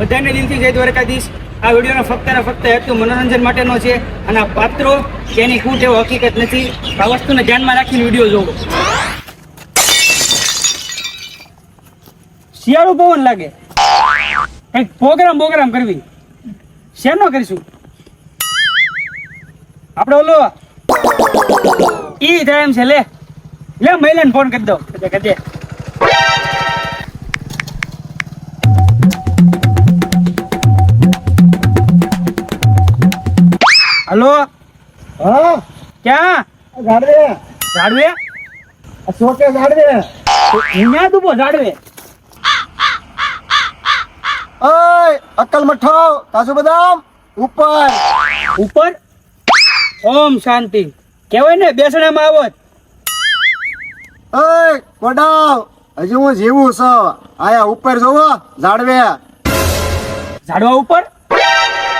બધાને દિલથી જય દ્વારકાધીશ. આ વિડીયોનો ફક્ત ને ફક્ત હેતુ મનોરંજન માટેનો છે અને આ પાત્રો તેની એની એવો હકીકત નથી, આ વસ્તુને ધ્યાનમાં રાખીને વીડિયો જોવો. શિયાળુ પવન લાગે. કંઈક પ્રોગ્રામ પ્રોગ્રામ કરવી. શેનો કરીશું? આપણે ઓલો ઈ થાય એમ છે, લે. લે, મહિલાને ફોન કરી દો કદે હલો. હા? ક્યાં? ઝાડવે આ શોકે ગાડવે. અહીંયા તું બો ઝાડવે ઓય અક્કલ મઠો કાજુ બદામ? ઉપર. ઉપર? ઓમ શાંતિ. કહેવાય ને બેસણામાં આવત ઓય પડાવ હજી હું જીવું છું. આયા ઉપર જોવો ઝાડવે. ઝાડવા ઉપર?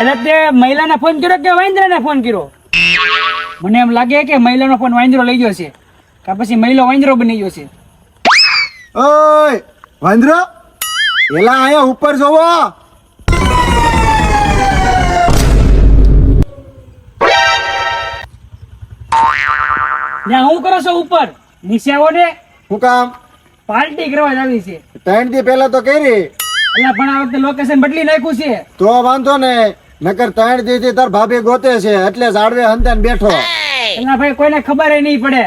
એટલે તે મહિલાને ફોન કર્યો કે વાંદરાને ફોન કર્યો? મને એમ લાગે કે મહિલાનો ફોન વાંદરો લઈ ગયો છે. કે પછી મહિલો વાંદરો બની ગયો છે. ઓય વાંદરો? એલા આયા ઉપર જોવો. ત્યાં હું કરો છો ઉપર? નીચે આવો ને. શું કામ? પાર્ટી કરવા આવી છે. ત્રણથી પહેલા તો કરી. એટલે પણ આ વખતે લોકેશન બદલી નાખ્યું છે. તો વાંધો ને નકર ત્રણ દીધી તાર ભાભી ગોતે છે એટલે ઝાડવે હંતાન બેઠો. એના ભાઈ કોઈને ખબર નહીં પડે.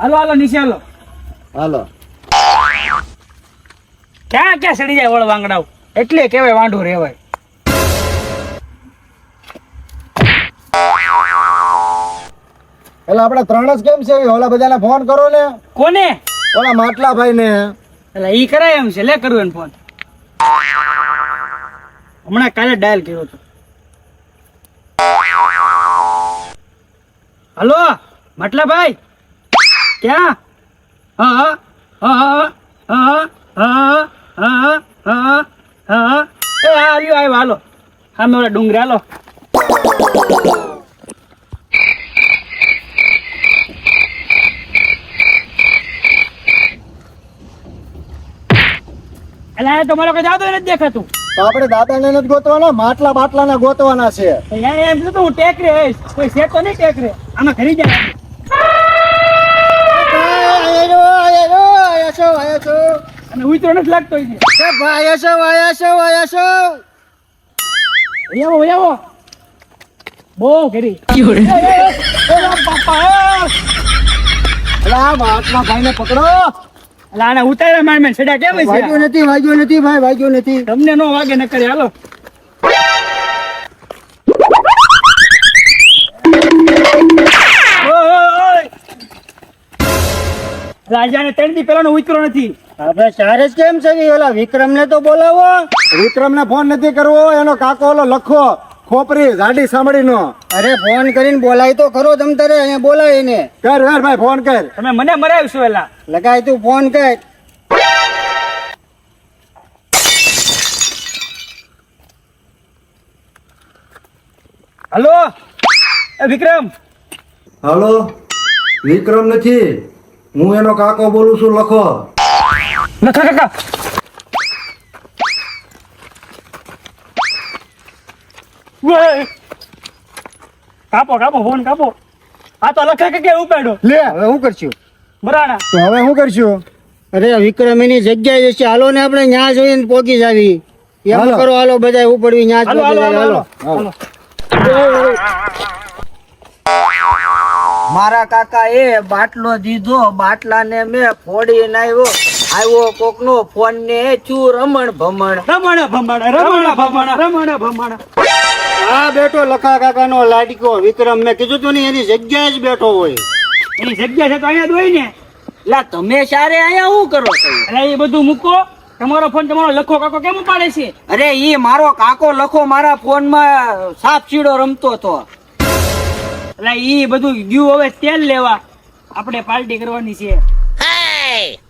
હાલો હાલો નીચે હાલો. હાલો. ક્યાં ક્યાં સડી જાય વળ વાંગડાવ એટલે કેવાય વાંઢું રહેવાય. એટલે આપણે ત્રણ જ કેમ છે? ઓલા બધાને ફોન કરો ને કોને? ઓલા માટલા ભાઈ ને એટલે ઈ કરાય એમ છે. લે કરું એને ફોન હમણાં કાલે ડાયલ કર્યો હતો. હલો મટલાભાઈ. ક્યાં? હ હ હ હ હ હ હા એ આવ્યો આવ્યો હાલો. હા મેં ડુંગરે હાલો. અલા તમારો કઈ જાદુ નથી દેખાતું. તો આપણે દાદાને નથી ગોતવાના માટલા બાટલાના ગોતવાના છે. એમ તો હું ટેકરે કોઈ શેકો નહીં ટેકરે. આમાં ઘરી જાય અને ઉતરો નથી લાગતો અહીંથી. આવો આવો. બહુ ઘરી. માટલા ભાઈ ને પકડો. એટલે આને ઉતાર્યા માર મેં છેડા કેમ વાગ્યો નથી વાગ્યો નથી ભાઈ વાગ્યો નથી. તમને નો વાગે ન કરે હાલો. રાજાને ત્રણ દી પેલાનો ઉતરો નથી. આપણે ચારે જ કેમ છે? ઓલા વિક્રમ ને તો બોલાવો. વિક્રમ ને ફોન નથી કરવો એનો કાકો ઓલો લખો ખોપરી ગાડી સાંભળી નો અરે ફોન કરીને બોલાય તો ખરો તમ તારે અહીંયા બોલાય એને. કર કર ભાઈ ફોન કર. તમે મને મરાવશો એલા. લગાય તું ફોન કર. હલો? વિક્રમ. હલો? વિક્રમ નથી? હું એનો કાકો બોલું છું લખો. લખા કાકા કાપો કાપો ફોન કાપો. આ તો લખા કે ઉપાડો લે. હવે હું કરશું? બરાણા તો હવે હું કરશું? અરે વિક્રમ એની જગ્યાએ છે હાલો ને આપણે ન્યા જોઈને પોકી જાવી. એમ. કરો હાલો બધા ઉપડવી ન્યા હાલો. હાલો. હાલો. મારા કાકા એ બાટલો દીધો. બાટલાને મેં ફોડીને આવ્યો. આવ્યો કોકનો ફોન ને છું રમણ ભમણ. રમણ ભમણ રમણ ભમણ રમણ ભમણ. આ બેઠો લખા કાકાનો લાડકો વિક્રમ. મેં કીધું તું ને એની જગ્યાએ જ બેઠો હોય. એની જગ્યા છે તો અહીંયા જ હોય ને. લા તમે સારે અહીંયા શું કરો છો? એટલે એ બધું મૂકો. તમારો ફોન તમારો લખો. કાકો કેમ પાડે છે? અરે એ મારો કાકો લખો મારા ફોનમાં સાપ ચીડો રમતો હતો એટલે ઈ બધું ગયું હવે તેલ લેવા. આપણે પાર્ટી કરવાની છે.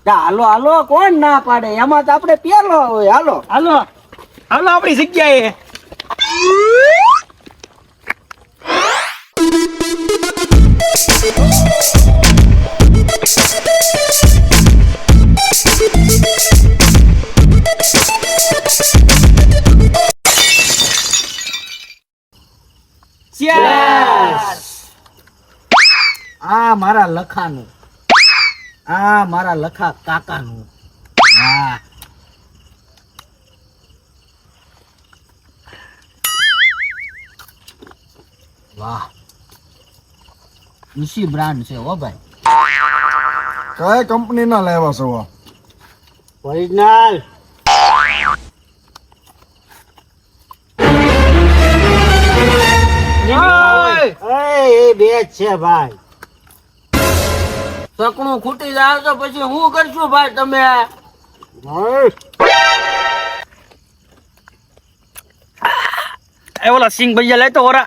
હાલો હાલો કોણ ના પાડે? એમાં તો આપણે પેલો હોય હાલો. હાલો હાલો આપણી જગ્યાએ. આ મારા લખાનું. આ મારા લખા કાકાનું. હા. વાહ. ઋષિ બ્રાન્ડ છે હો ભાઈ. કઈ કંપની ના લેવા છો? ઓરિજિનલ એ બે જ છે ભાઈ. સકણું ખૂટી જાય તો પછી હું કરશું ભાઈ તમે? એ ઓલા સિંગ ભૈયા લેતો ઓરા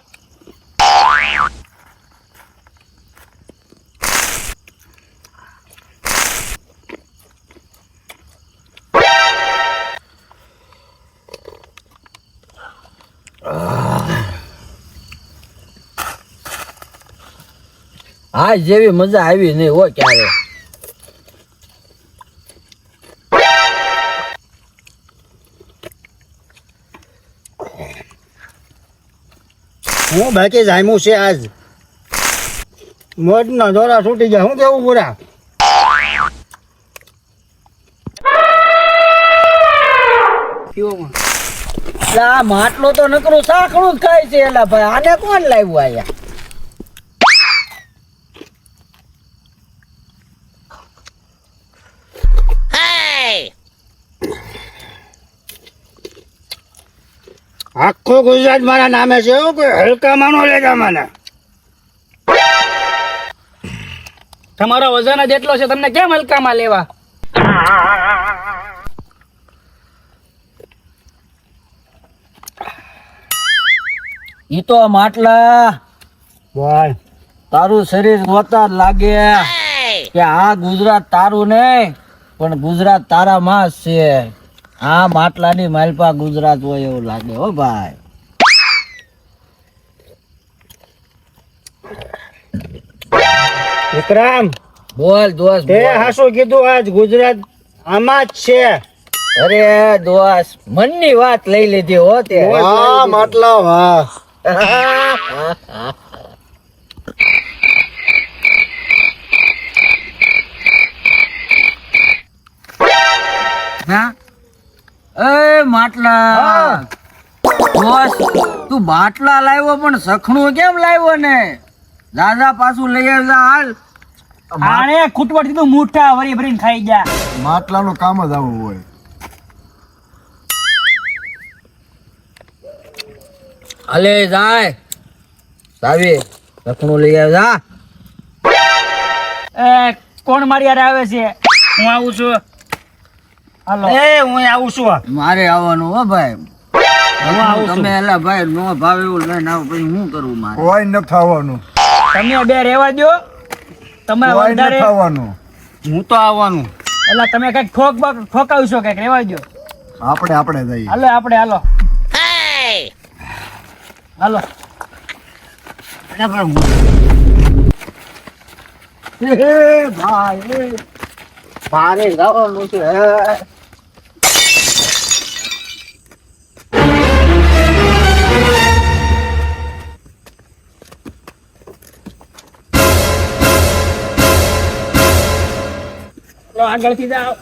હા જેવી મજા આવી નહીં હોય ક્યારે. હું બાકી જામ્યું છે આજ. મોજ ના દોરા છૂટી જાય હું કેવું પૂરા આ માટલો તો નકરું સાંકળું જ ખાય છે એલા ભાઈ. આને કોણ લાવ્યું આયા આખું ગુજરાત મારા નામે છે હો, કોઈ હલકા માનો લેતા મને. તમારો વજન જ એટલો છે તમને કેમ હલકામાં લેવા? ઈ તો માટલા બોલ તારું શરીર જોતા લાગે કે આ ગુજરાત તારું નહીં પણ ગુજરાત તારા માં જ છે. આ માટલાની માલપા ગુજરાત હોય એવું લાગે હો ભાઈ. વિક્રમ બોલ દોસ્ત તે બોલ. કીધું આજ ગુજરાત આમાં જ છે. અરે દોસ્ત મનની વાત લઈ લીધી હો તે. વાહ માટલા વાહ. હા એ માટલા. દોસ્ત તું બાટલા લાવ્યો પણ સખણું કેમ લાવ્યો ને? દાદા પાછું લઈ આવજા હાલ. આણે ખૂટવટ દીધું મૂઠા વરી ભરીને ખાઈ ગયા. માટલાનું કામ જ આવું હોય. અલે જાય. સાવી સખણું લઈ આવજા. એ કોણ મારી યાર આવે છે? હું આવું છું. હાલો. એ હું આવું છું મારે આવવાનું હો ભાઈ. તમે એલા ભાઈ નો ભાવે એવું લઈને આવો પછી શું કરવું મારે? કોઈ ન થવાનું તમે બે રહેવા દો તમે કોઈ ન વધારે થવાનું હું તો આવવાનું. એટલે તમે કંઈક ઠોક બાક ઠોકાવશો કંઈક રહેવા દો આપણે આપણે જઈએ. હાલો આપણે હાલો. હાલો. ભાઈ ભારે જવાનું છે આગળથી જાઓ.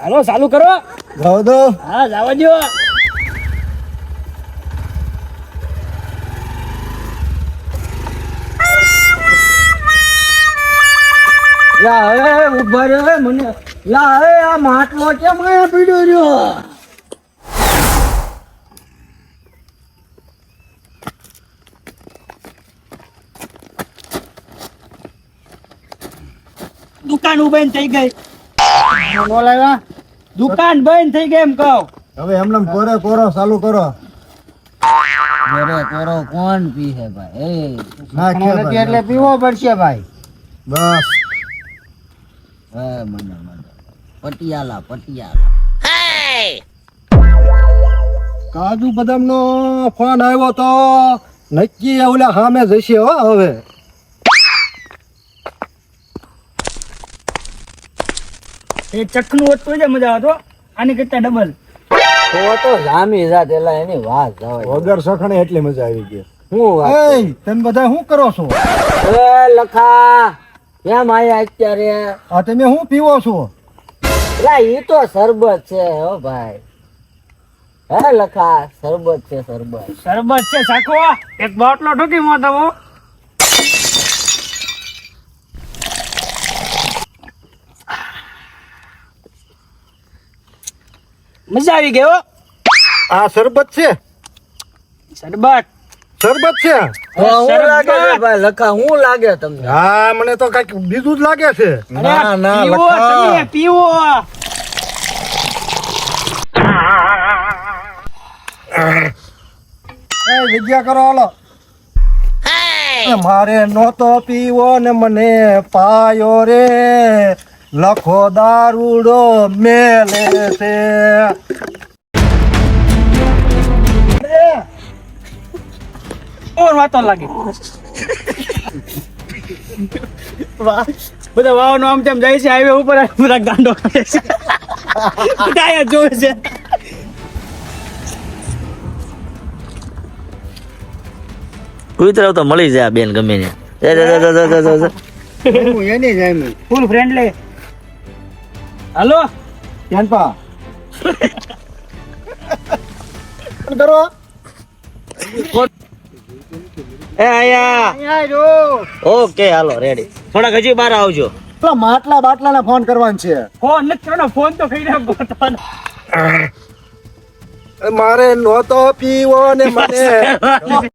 હાલો ચાલુ કરો. જાવ દો હા જવા દો લા એ ઊભા રહ્યો મને. લા હવે આ માટલો કેમ પીડ્યો રહ્યો? દુકાન બંધ થઈ ગઈ. બોલાવ્યા? દુકાન બંધ થઈ ગઈ એમ કહું. હવે એમને કોરે કોરો ચાલુ કરો. અરે કોરો કોણ પી ભાઈ? એ એટલે પીવો પડશે ભાઈ. બસ. હે મને મને. પટિયાલા પટિયાલા. કાજુ બદામ નો ફોન આવ્યો તો નક્કી ઓલા સામે જશે હો હવે. એ ચખનું હોત તો જ મજા આવતો આની કરતા ડબલ તો તો જાત એલા એની વાત વગર સખણે એટલી મજા આવી ગઈ. હું વાત તમે બધા શું કરો છો? એ લખા કેમ આયા અત્યારે? આ તમે શું પીવો છો? લા ઈ તો શરબત છે હો ભાઈ. હે લખા શરબત છે શરબત. શરબત છે સાખો એક બોટલો ઢોકી મો દવો મજા આવી ગઈ હો. આ શરબત છે? શરબત. શરબત છે? હું લાગે છે ભાઈ લખા હું લાગે તમને? હા મને તો કંઈક બીજું જ લાગે છે. ના પીવો તમે પીવો. એ જગ્યા કરો હાલો. મારે નહોતો પીવો ને મને પાયો રે. લખો દારૂડો મેલે છે. ઓર વાતો લાગે. બધા વાવ નો આમ તેમ જાય છે હાઈવે ઉપર આ બધા ગાંડો કરે છે. બધા જોવે છે. કુતરાવ તો મળી જાય બેન ગમે ને જા, જાય. એની ફૂલ ફ્રેન્ડલી હાલો. ધ્યાનપા. કરો? એ આયા. ઓકે હાલો રેડી થોડાક હજી બહાર આવજો. પેલા માટલા બાટલા ફોન કરવાનું છે. ફોન નથી કરવાનો ફોન તો કઈ મારે નહોતો પીવો ને મને.